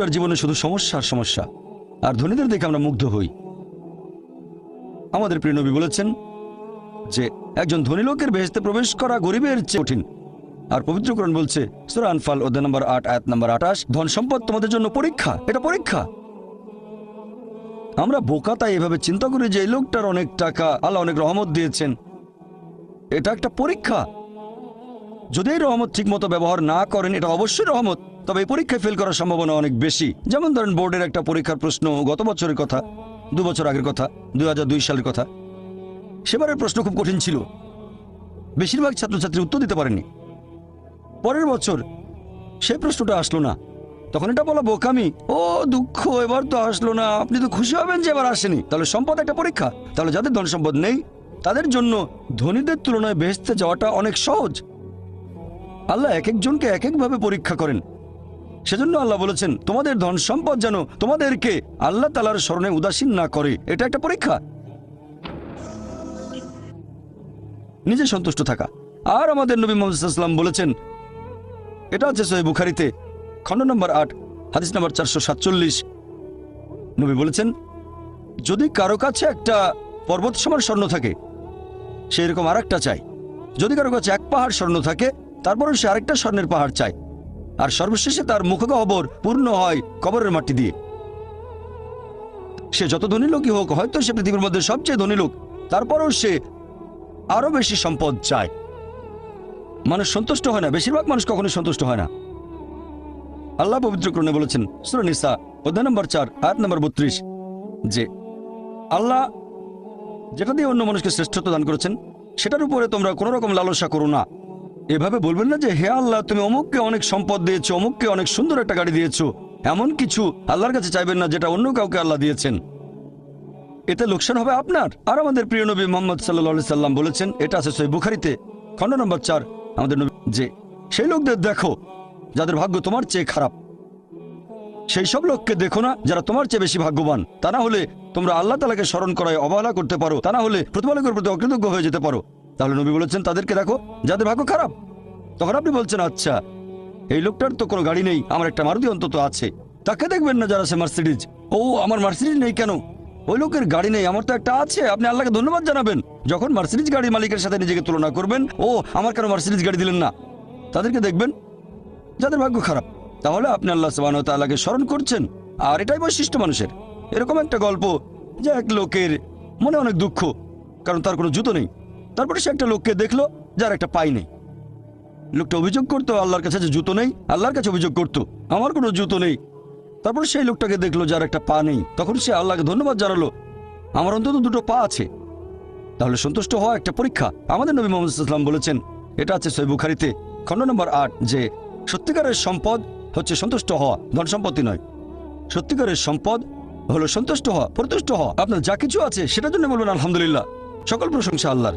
লোকটার জীবনে শুধু সমস্যা আর সমস্যা। আর ধনীদের দেখে আমরা মুগ্ধ হই। আমাদের প্রিয় নবী বলেছেন যে, একজন ধনী লোকের বেহেস্তে প্রবেশ করা গরিবের চেয়ে কঠিন। আর পবিত্রকরণ বলছে, সুরা আনফাল, অধ্যায় নম্বর আট, আয়াত নম্বর আঠাশ, ধন সম্পদ তোমাদের জন্য পরীক্ষা, এটা পরীক্ষা। আমরা বোকা তাই এভাবে চিন্তা করি যে, এই লোকটার অনেক টাকা, আল্লাহ অনেক রহমত দিয়েছেন। এটা একটা পরীক্ষা। যদি এই রহমত ঠিকমতো ব্যবহার না করেন, এটা অবশ্যই রহমত। তবে পরীক্ষায় ফেল করার সম্ভাবনা অনেক বেশি। যেমন ধরেন বোর্ডের একটা পরীক্ষার প্রশ্ন গত বছরের কথা, দু বছর আগের কথা, দুই দুই সালের কথা। সেবারের প্রশ্ন খুব কঠিন ছিল। বেশিরভাগ ছাত্রছাত্রী উত্তর দিতে পারেনি। পরের বছর সেই প্রশ্নটা আসলো না। তখন এটা বলা বোকামি, ও, দুঃখ, এবার তো আসলো না, আপনি তো খুশি হবেন যে এবার আসেনি। তাহলে সম্পদ একটা পরীক্ষা। তাহলে যাদের ধন সম্পদ নেই, তাদের জন্য ধনীদের তুলনায় বেহেস্তে যাওয়াটা অনেক সহজ। আল্লাহ এক একজনকে এক একভাবে পরীক্ষা করেন। সেজন্য আল্লাহ বলেছেন, তোমাদের ধন সম্পদ যেন তোমাদেরকে আল্লাহ তালার স্মরণে উদাসীন না করে। এটা একটা পরীক্ষা। নিজে সন্তুষ্ট থাকা। আর আমাদের নবী মোহাম্মদাম বলেছেন, এটা আছে সোহেব বুখারিতে, খণ্ড নম্বর আট, হাদিস নম্বর চারশো সাতচল্লিশ। নবী বলেছেন, যদি কারও কাছে একটা পর্বত সমান স্বর্ণ থাকে সেই রকম আর চাই যদি কারও কাছে এক পাহাড় স্বর্ণ থাকে, তারপরেও সে আরেকটা স্বর্ণের পাহাড় চায়। আর সর্বশেষে তার মুখগহ্বর পূর্ণ হয় কবরের মাটি দিয়ে। সে যত ধনী লোকই হোক, হয়তো সে পৃথিবীর মধ্যে সবচেয়ে ধনী লোক, তারপরও সে আরও বেশি সম্পদ চায়। মানুষ সন্তুষ্ট হয় না, বেশিরভাগ মানুষ কখনোই সন্তুষ্ট হয় না। আল্লাহ পবিত্র করণে বলেছেন সুরনিসা অধ্যায় নম্বর চার, আয়াত নম্বর বত্রিশ, যে আল্লাহ যেটা দিয়ে অন্য মানুষকে শ্রেষ্ঠত্ব দান করেছেন, সেটার উপরে তোমরা কোনো রকম লালসা করো না। এভাবে বলবেন না যে, হে আল্লাহ, তুমি অমুককে অনেক সম্পদ দিয়েছ, অমুককে অনেক সুন্দর একটা গাড়ি দিয়েছ। এমন কিছু আল্লাহর কাছে চাইবেন না যেটা অন্য কাউকে আল্লাহ দিয়েছেন। এতে লোকসান হবে আপনার। আর আমাদের প্রিয় নবী মোহাম্মদ সাল্লা সাল্লাম বলেছেন, এটা আছে সই বুখারিতে, খণ্ড নম্বর চার, আমাদের নবী যে, সেই লোকদের দেখো, যাদের ভাগ্য তোমার চেয়ে খারাপ। সেই সব লোককে দেখো না, যারা তোমার চেয়ে বেশি ভাগ্যবান। তা না হলে তোমরা আল্লাহ তালাকে স্মরণ করায় অবহেলা করতে পারো। তা না হলে প্রতিপালকের প্রতি অকৃতজ্ঞ হয়ে যেতে পারো। তাহলে নবী বলেছেন, তাদেরকে দেখো, যাদের ভাগ্য খারাপ তখন আপনি বলছেন আচ্ছা এই লোকটার তো কোনো গাড়ি নেই, আমার একটা মারুতি অন্তত আছে। তাকে দেখবেন না যারা সে মার্সিডিজ? ও, আমার মার্সিডিজ নেই কেন? ওই লোকের গাড়ি নেই, আমার তো একটা আছে, আপনি আল্লাহকে ধন্যবাদ জানাবেন। যখন মার্সিডিজ গাড়ির মালিকের সাথে নিজেকে তুলনা করবেন, ও আমার কেন মার্সিডিজ গাড়ি দিলেন না? তাদেরকে দেখবেন, যাদের ভাগ্য খারাপ, তাহলে আপনি আল্লাহ সুবাহ তাল্লাহকে স্মরণ করছেন। আর এটাই বৈশিষ্ট্য মানুষের। এরকম একটা গল্প যে এক লোকের মনে অনেক দুঃখ, কারণ তার কোনো জুতো নেই। তারপরে সে একটা লোককে দেখল, যার একটা পাই নেই। লোকটা অভিযোগ করতো, আল্লাহর কাছে যে জুতো নেই, আল্লাহর কাছে অভিযোগ করতো। আমার কোনো জুতো নেই। তারপর সেই লোকটাকে দেখল যার একটা পা নেই। তখন সে আল্লাহকে ধন্যবাদ জানালো, আমার অন্তত দুটো পা আছে। তাহলে সন্তুষ্ট হওয়া একটা পরীক্ষা। আমাদের নবী মোহাম্মদ ইসলাম বলেছেন, এটা আছে সই বুখারিতে, খণ্ড নম্বর আট, যে সত্যিকারের সম্পদ হচ্ছে সন্তুষ্ট হওয়া, ধন সম্পত্তি নয়। সত্যিকারের সম্পদ হলো সন্তুষ্ট হওয়া, প্রতুষ্ট হওয়া। আপনার যা কিছু আছে, সেটার জন্য বলবেন আলহামদুলিল্লাহ। সকল প্রশংসা আল্লাহর।